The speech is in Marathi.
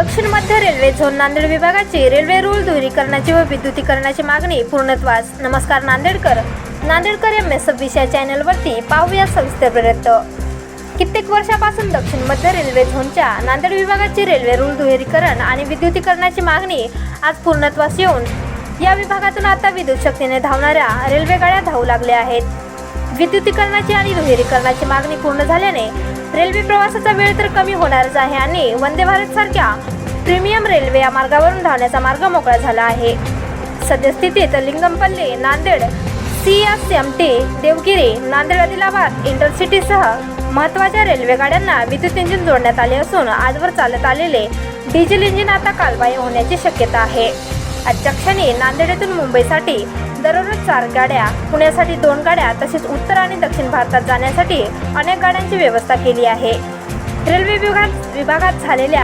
दक्षिण मध्य रेल्वे झोन नांदेड विभागाची रेल्वे रूळ दुरीकरणाची व विद्युतीकरणाची मागणी पूर्णत्वास. नमस्कार नांदेडकर. नांदेडकर एम एस सव्वीस या चॅनलवरती पाहूया संस्थेपर्यंत कित्येक वर्षापासून दक्षिण मध्य रेल्वे झोनच्या नांदेड विभागाची रेल्वे रूळ दुहेरीकरण आणि विद्युतीकरणाची मागणी आज पूर्णत्वास येऊन या विभागातून आता विद्युत शक्तीने धावणाऱ्या रेल्वेगाड्या धावू लागल्या आहेत. विद्युतीकरणाची आणि दुहेरीकरणाची मागणी पूर्ण झाल्याने रेल्वे प्रवासाचा वेळ तर कमी होणारच आहे आणि वंदे भारत सारख्या प्रीमियम रेल्वे या मार्गावरून धावण्याचा मार्ग मोकळा झाला आहे. सद्यस्थितीत Lingampalli Nanded C S M T Devagiri Nanded Adilabad इंटरसिटीसह महत्त्वाच्या रेल्वेगाड्यांना विद्युत इंजिन जोडण्यात आले असून आजवर चालत आलेले डिझेल इंजिन आता कालबाह्य होण्याची शक्यता आहे. आजच्या क्षणी नांदेड येथून मुंबईसाठी दररोज चार गाड्या पुण्यासाठी दोन गाड्या तसेच उत्तर आणि दक्षिण भारतात जाण्यासाठी अनेक गाड्यांची व्यवस्था केली आहे. रेल्वे विभागात विभागात झालेल्या